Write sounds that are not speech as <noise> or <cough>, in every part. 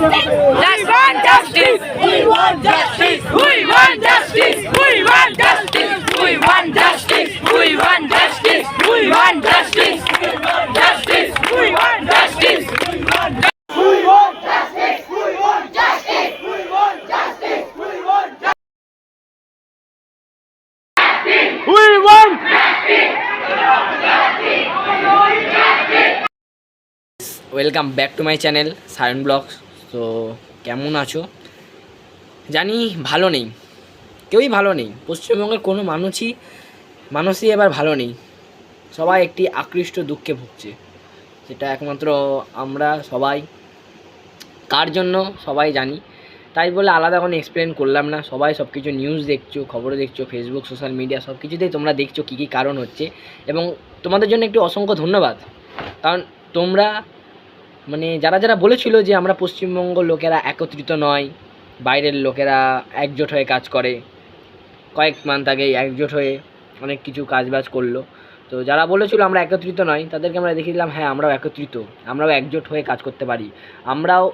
Justice. We want justice. We want justice. We want justice. We want justice. We want justice. We want justice. We want justice. We want justice. We want justice. We want justice. We want justice. We want justice. We want justice. We want welcome back to my channel Sayan vlogs তো কেমন আছো? জানি ভালো নেই। কেউই ভালো নেই। পশ্চিমবঙ্গের কোনো মানুষই মানুষই এবার ভালো নেই। সবাই একটি আকৃষ্ট দুঃখে ভুগছে। সেটা একমাত্র আমরা সবাই, কার জন্য সবাই জানি। তাই বলে আলাদা কোনো এক্সপ্লেন করলাম না। সবাই সব কিছু নিউজ দেখছ খবর দেখছ ফেসবুক সোশ্যাল মিডিয়া সব কিছুতেই তোমরা দেখছ কী কী কারণ হচ্ছে। এবং তোমাদের জন্য একটি অসংখ্য ধন্যবাদ। কারণ তোমরা মানে যারা যারা বলেছিল যে আমরা পশ্চিমবঙ্গ লোকেরা একত্রিত নয়, বাইরের লোকেরা একজোট হয়ে কাজ করে, কয়েক মান্থ আগে একজোট হয়ে অনেক কিছু কাজবাজ করল। তো যারা বলেছিল আমরা একত্রিত নয়, তাদেরকে আমরা দেখিয়ে দিলাম হ্যাঁ আমরাও একত্রিত, আমরাও একজোট হয়ে কাজ করতে পারি, আমরাও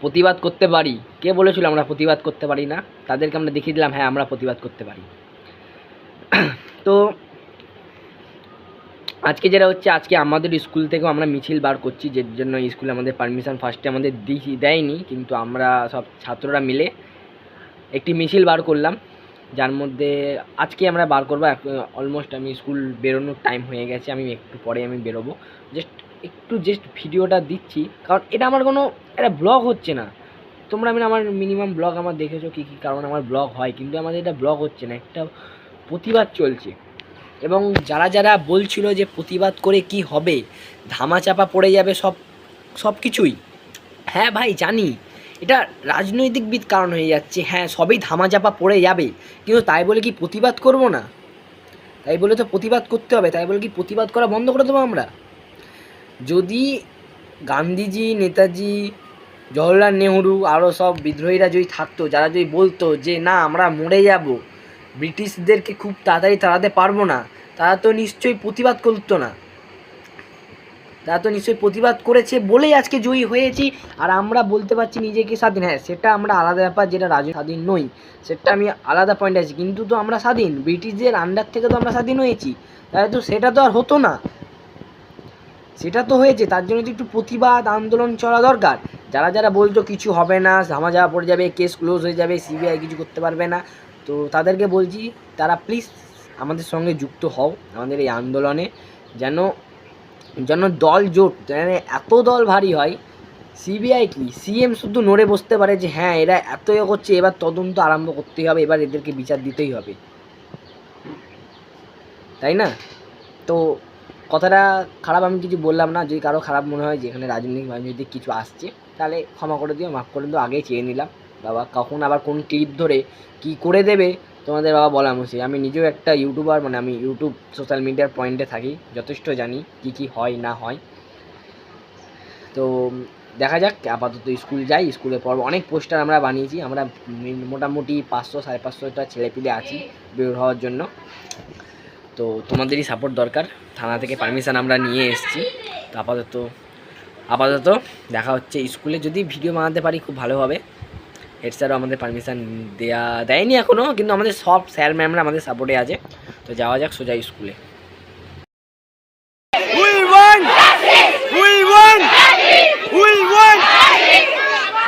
প্রতিবাদ করতে পারি। কে বলেছিল আমরা প্রতিবাদ করতে পারি না? তাদেরকে আমরা দেখিয়ে দিলাম হ্যাঁ আমরা প্রতিবাদ করতে পারি। <clears throat> তো আজকে যেটা হচ্ছে, আজকে আমাদের স্কুল থেকেও আমরা মিছিল বার করছি, যে জন্য স্কুলে আমাদের পারমিশন ফার্স্টে আমাদের দিই দেয়নি, কিন্তু আমরা সব ছাত্ররা মিলে একটি মিছিল বার করলাম, যার মধ্যে আজকে আমরা বার করব অলমোস্ট আমি স্কুল বেরোনোর টাইম হয়ে গেছে, আমি একটু পরে আমি বেরোবো। জাস্ট একটু জাস্ট ভিডিওটা দিচ্ছি, কারণ এটা আমার কোনো একটা ব্লগ হচ্ছে না। তোমরা আমি আমার মিনিমাম ব্লগ আমার দেখেছ কী কী, কারণ আমার ব্লগ হয়, কিন্তু আমাদের এটা ব্লগ হচ্ছে না, একটা প্রতিবাদ চলছে। এবং যারা যারা বলছিল যে প্রতিবাদ করে কি হবে, ধামাচাপা পড়ে যাবে সব সব কিছুই। হ্যাঁ ভাই, জানি। এটা রাজনৈতিকবিদ কারণ হয়ে যাচ্ছে। হ্যাঁ সবই ধামাচাপা পড়ে যাবে। কিন্তু তাই বলে কি প্রতিবাদ করব না? তাই বলে তো প্রতিবাদ করতে হবে। তাই বলে কি প্রতিবাদ করা বন্ধ করে দেবো আমরা? যদি গান্ধীজি, নেতাজি, জওহরলাল নেহরু আরও সব বিদ্রোহীরা যদি থাকতো, যারা যদি বলতো যে না, আমরা মরে যাব, ব্রিটিশদেরকে খুব তাড়াতাড়ি তাড়াতে পারব না তারা তো নিশ্চয়ই প্রতিবাদ করতো না। তারা তো নিশ্চয়ই প্রতিবাদ করেছে বলেই আজকে জয়ী হয়েছি। আর আমরা বলতে পারছি নিজেকে স্বাধীন। হ্যাঁ সেটা আমরা আলাদা ব্যাপার, যেটা রাজ স্বাধীন নই, সেটা আমি আলাদা পয়েন্ট আছি। কিন্তু তো আমরা স্বাধীন। ব্রিটিশদের আন্ডার থেকে তো আমরা স্বাধীন হয়েছি। তাহলে তো সেটা তো আর হতো না। সেটা তো হয়েছে। তার জন্য তো একটু প্রতিবাদ, আন্দোলন চলা দরকার। যারা যারা বলতো কিছু হবে না ধামা যাওয়া পড়ে যাবে কেস ক্লোজ হয়ে যাবে সিবিআই কিছু করতে পারবে না, তো তাদেরকে বলছি, তারা প্লিজ আমাদের সঙ্গে যুক্ত হও আমাদের এই আন্দোলনে। যেন যেন দল জোট, যেন এত দল ভারী হয় সিবিআই কি? সিএম শুধু নড়ে বসতে পারে যে হ্যাঁ এরা এত ইয়ে করছে, এবার তদন্ত আরম্ভ করতেই হবে, এবার এদেরকে বিচার দিতেই হবে। তাই না? তো কথাটা খারাপ আমি কিছু বললাম না, যদি কারও খারাপ মনে হয় যে, এখানে রাজনৈতিক রাজনৈতিক কিছু আসছে, তাহলে ক্ষমা করে দিও, মাফ করে দিও, আগেই চেয়ে নিলাম। বাবা, কখন আবার কোন ক্লিপ ধরে কি করে দেবে? তোমাদের বাবা বলা মুশকিল। আমি নিজেও একটা ইউটিউবার মানে আমি ইউটিউব সোশ্যাল মিডিয়ার পয়েন্টে থাকি, যথেষ্ট জানি কি কি হয়, না হয়। তো দেখা যাক, আপাতত স্কুল যাই স্কুলে পড়ব অনেক পোস্টার আমরা বানিয়েছি। আমরা মোটামুটি পাঁচশো, সাড়ে পাঁচশোটা ছেলেপিলে আছি বের হওয়ার জন্য। তো তোমাদেরই সাপোর্ট দরকার। থানা থেকে পারমিশন আমরা নিয়ে এসেছি। তো আপাতত আপাতত দেখা হচ্ছে। স্কুলে যদি ভিডিও বানাতে পারি, খুব ভালো হবে। স্যারও আমাদের পারমিশান দেয়া দেয়নি এখনও কিন্তু আমাদের সব স্যার ম্যামরা আমাদের সাপোর্টে আছে। তো যাওয়া যাক সোজা স্কুলে!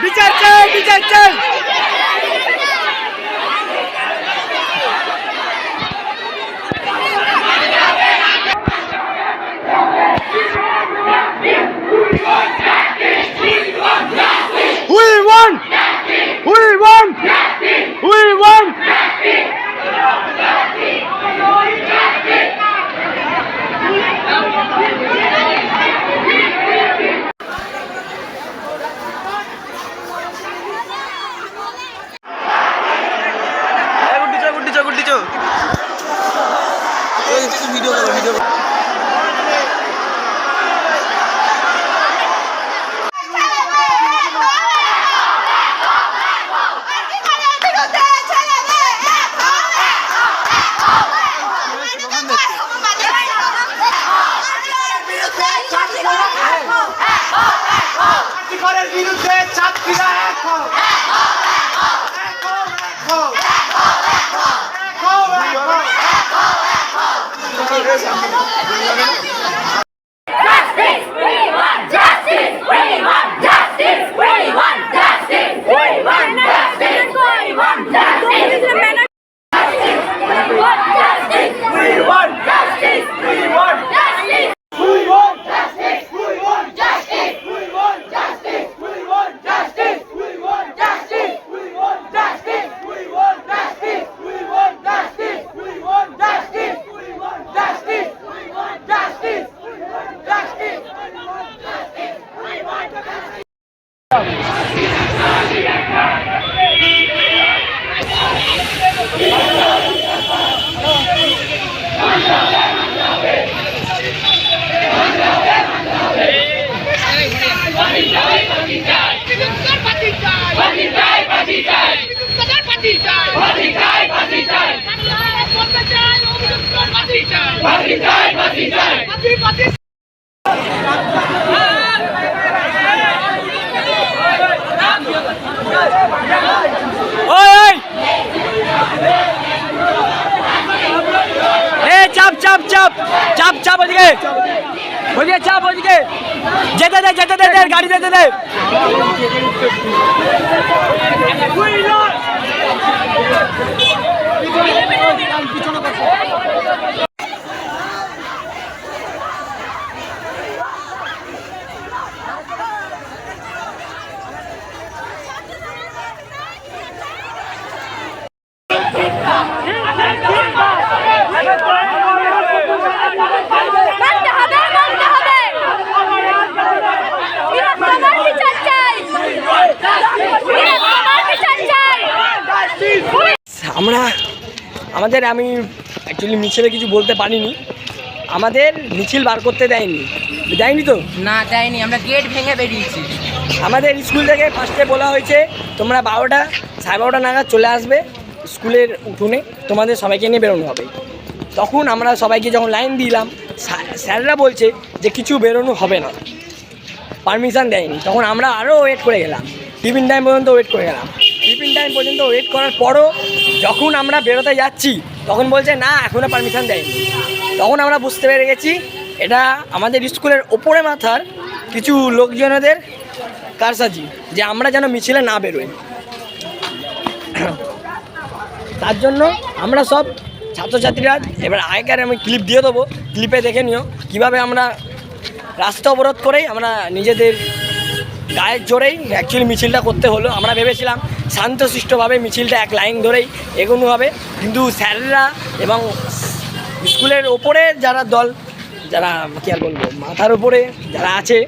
বিচার চাই বিচার চাই। Thank you. চাপ চাপ চাপ চাপ চাপ ওদিকে। ওদিকে চাপ, ওদিকে। যেতে দে যেতে দে গাড়ি যেতে দে। মানতে হবে মানতে হবে বিরাট তোমার বিচার চাই বিরাট তোমার বিচার চাই আমরা আমাদের আমি অ্যাকচুয়ালি মিছিলে কিছু বলতে পারিনি। আমাদের মিছিল বার করতে দেয়নি। দেয়নি তো? না দেয়নি আমরা গেট ভেঙে বেরিয়েছি। আমাদের স্কুল থেকে ফার্স্টে বলা হয়েছে তোমরা বারোটা সাড়ে বারোটা নাগাদ চলে আসবে স্কুলের উঠোনে তোমাদের সবাইকে নিয়ে বেরোনো হবে। তখন আমরা সবাইকে যখন লাইন দিলাম স্যার- স্যাররা বলছে যে কিছু বেরোনো হবে না। পারমিশন দেয়নি। তখন আমরা আরও ওয়েট করে গেলাম। টিফিন টাইম পর্যন্ত ওয়েট করে গেলাম। টিফিন টাইম পর্যন্ত ওয়েট করার পরও যখন আমরা বেরোতে যাচ্ছি, তখন বলছে, না এখনও পারমিশন দেয়নি। তখন আমরা বুঝতে পেরে গেছি, এটা আমাদের স্কুলের ওপরে মাথার কিছু লোকজনেদের কারসাজি, যে আমরা যেন মিছিলে না বেরোই। তার জন্য আমরা সব ছাত্রছাত্রীরা, এবার আগেকার আমি ক্লিপ দিয়ে দেবো ক্লিপে দেখে নিও, কীভাবে আমরা রাস্তা অবরোধ করেই আমরা নিজেদের গায়ের জোরেই অ্যাকচুয়ালি মিছিলটা করতে হলো। আমরা ভেবেছিলাম শান্তশিষ্টভাবে মিছিলটা এক লাইন ধরেই এগোনো হবে। কিন্তু স্যাররা এবং স্কুলের ওপরে যারা দল, যারা, কী আর বলব, মাথার উপরে যারা আছে,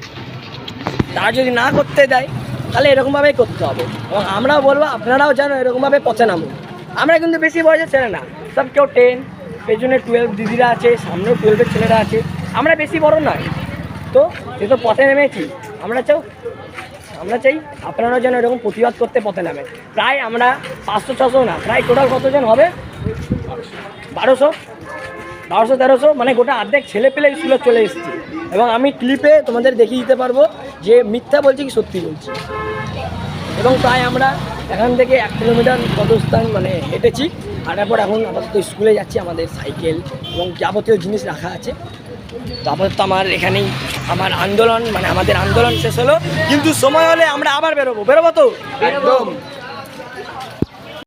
তারা যদি না করতে দেয়, তাহলে এরকমভাবেই করতে হবে। এবং আমরাও বলব, আপনারাও যেন এরকমভাবে পচে নামুন। আমরা কিন্তু বেশি বয়সের ছেলে না। সব কেউ টেন পেছনে টুয়েলভ দিদিরা আছে, সামনেও টুয়েলভের ছেলেরা আছে। আমরা বেশি বড় নয়। তো, সে তো পথে নেমেছি। আমরা চাও আমরা চাই আপনারাও যেন এরকম প্রতিবাদ করতে পথে নামে প্রায় আমরা পাঁচশো, ছশো না, প্রায় টোটাল কতজন হবে? বারোশো বারোশো, তেরোশো মানে গোটা অর্ধেক ছেলে পেলে স্কুলে চলে এসেছি। এবং আমি ক্লিপে তোমাদের দেখিয়ে দিতে পারব যে মিথ্যা বলছি কি সত্যি বলছি। এবং প্রায় আমরা এখান থেকে এক কিলোমিটার পদস্থান মানে হেঁটেছি। হাঁটার পর এখন আপাতত স্কুলে যাচ্ছি, আমাদের সাইকেল এবং যাবতীয় জিনিস রাখা আছে। তো আপাতত আমার এখানেই আমার আন্দোলন মানে আমাদের আন্দোলন শেষ হলো। কিন্তু সময় হলে আমরা আবার বেরোবো। বেরোবো তো? একদম।